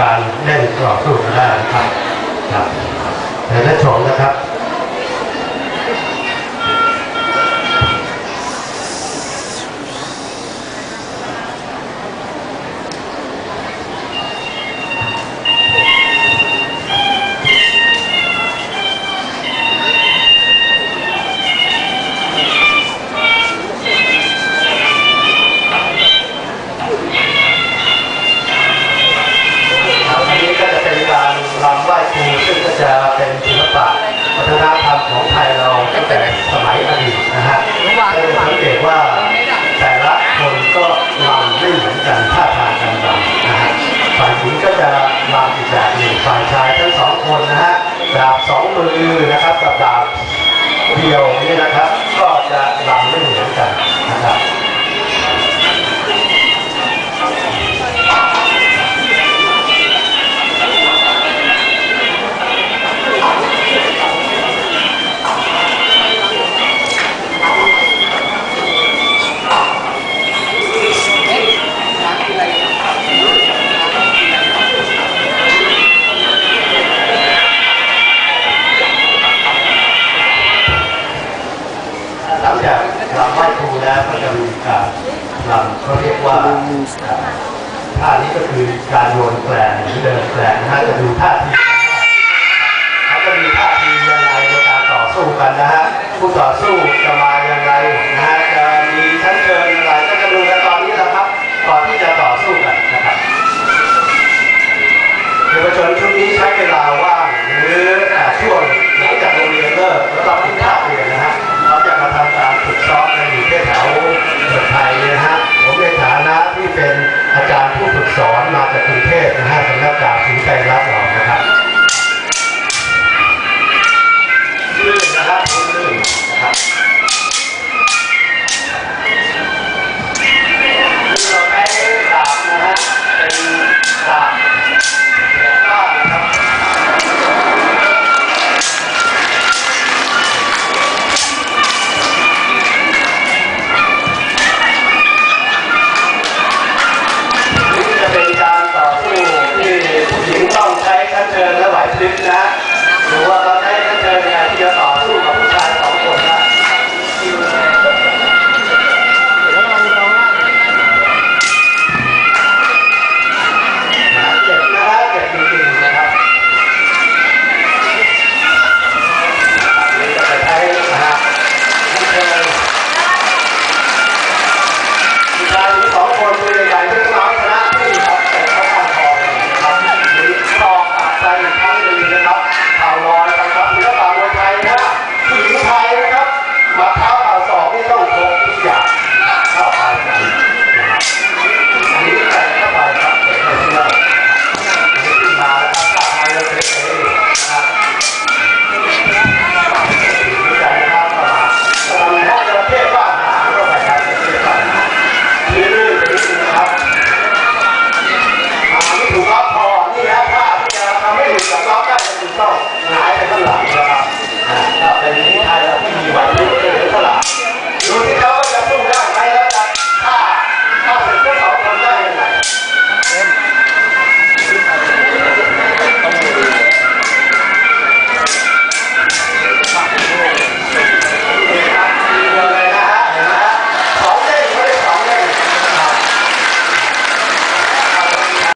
การเล่นต่อสู้กันได้นะครับครับเดี๋ยวจะชมนะครับ จะมาอีกแบบหนึ่งฝ่ายชายทั้งสองคนนะฮะดาบสองมือนะครับกับดาบเดียวนี่นะครับ หลังจากลำไหว้ครูแล้วก็จะมีการลำเขาเรียกว่าท่านี้ก็คือการโยนแกลงหรือเดินแกลงนะฮะจะดูท่าทีเขาจะมีท่าทียังไงในการต่อสู้กันนะฮะผู้ต่อสู้จะมา